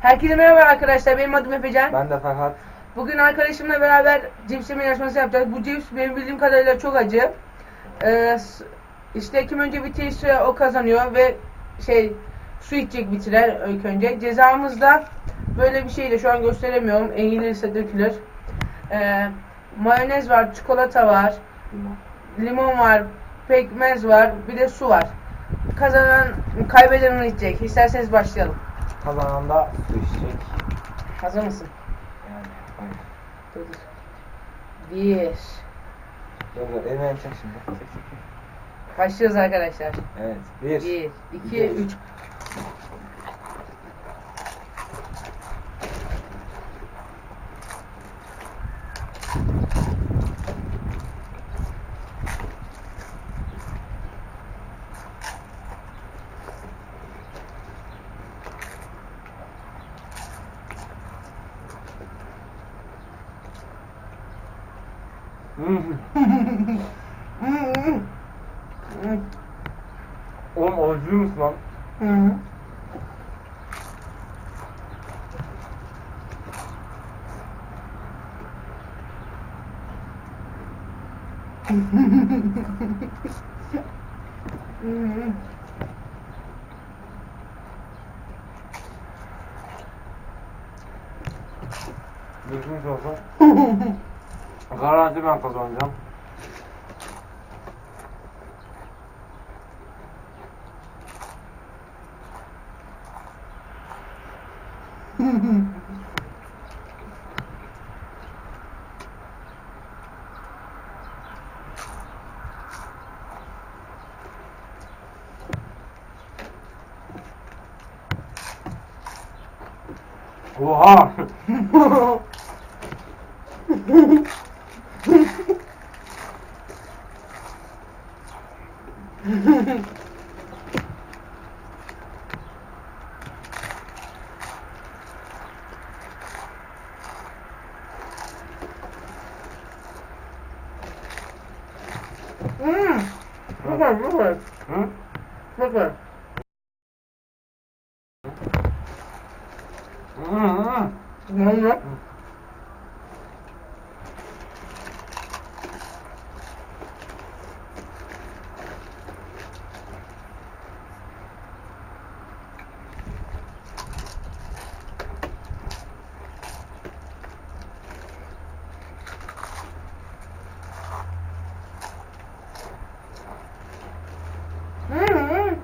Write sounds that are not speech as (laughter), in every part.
Herkese merhaba arkadaşlar. Benim adım Efecan. Ben de Ferhat. Bugün arkadaşımla beraber cips yeme yarışması yapacağız. Bu cips benim bildiğim kadarıyla çok acı. Ee, işte kim önce bitirirse o kazanıyor ve şey su içecek bitirer ilk önce. Cezamız da böyle bir şeydi. Şu an gösteremiyorum. Eğilirse dökülür. Ee, mayonez var, çikolata var, limon var, pekmez var, bir de su var. Kazanan kaybeden onu içecek. İsterseniz başlayalım. Kazanan da su içecek. Hazır mısın? Yani. Hayır. Dur. dur. Bir. Dur dur elini çek şimdi. Çek, çek, çek. Başlıyoruz arkadaşlar. Evet. Bir. Bir, İki. üç. Hmm. Oğlum acıymış lan. Hı hı. Hı hı. Geçmiş olsun. Garanti ben kazanacağım. (laughs) Oha! (laughs) Hı. Bakın, bakın, Hı? bakın. Hı hı. Ne oluyor? Hı hı.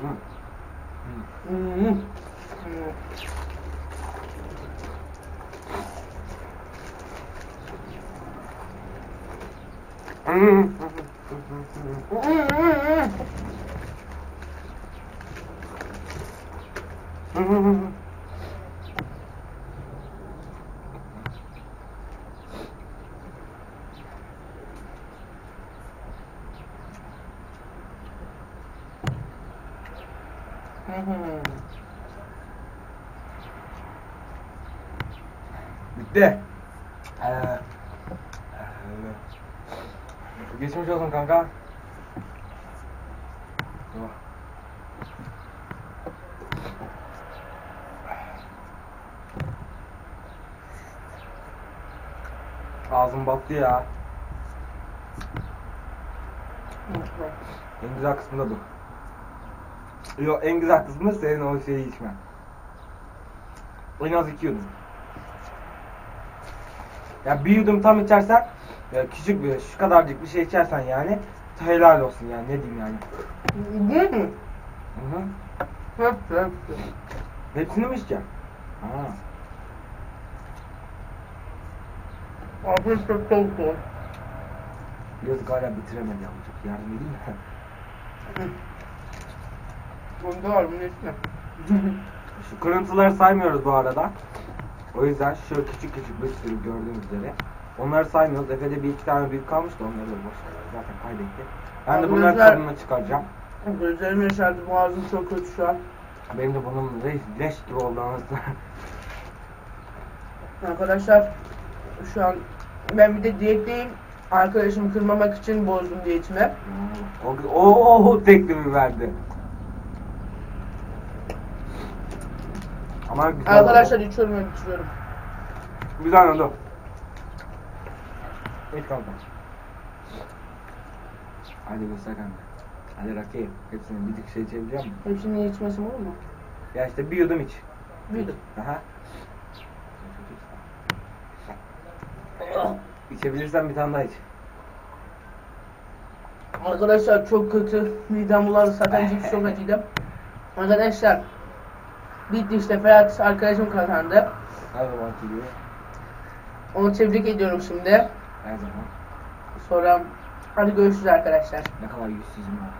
Hı. Hı. Hı hı. Hı hı. Hı hı. Hı hı hı. Hı hı. Bitti. Ee, e, geçmiş olsun kanka. Ağzım battı ya. En güzel kısmı da Yok en güzel kısmı senin o şeyi içmen. En az iki yudum. Ya bir yudum tam içersen ya küçük bir şu kadarcık bir şey içersen yani helal olsun yani ne diyeyim yani. Değil mi? Hı hı. Hepsi hepsi. Hepsini mi içeceksin? Ha. Afiyet çok zor. Yazık hala bitiremedi amcık. Yardım edeyim mi? Bunda var bunun içine. (laughs) Şu kırıntıları saymıyoruz bu arada. O yüzden şöyle küçük küçük bir sürü gördüğünüz üzere. Onları saymıyoruz. Efe'de bir iki tane büyük kalmıştı onları da boş ver. Zaten kaybetti. Ben de Arkadaşlar- tadını çıkaracağım. Gözlerim yaşardı boğazım çok kötü şu an. Benim de bunun leş, leş gibi oldu anasını. (laughs) Arkadaşlar Şu an ben bir de diyetteyim. Arkadaşımı kırmamak için bozdum diyetimi. O, o, o teklimi verdi. Ama güzel Arkadaşlar oldu. içiyorum ve bitiriyorum. Güzel oldu. İç kanka. Hadi göster kanka. Hadi rakıyı. Hepsini bir tık şey içebiliyor musun? Hepsini içmesim olur mu? Ya işte bir yudum iç. Büyüdüm. Aha. İçebilirsen bir tane daha iç. Arkadaşlar çok kötü. Midem bulandı. Zaten cips çok acıydı. Arkadaşlar bitti işte Ferhat arkadaşım kazandı. Her zamanki gibi. Onu tebrik ediyorum şimdi. Her zaman. Sonra hadi görüşürüz arkadaşlar. Ne kadar yüzsüzüm var.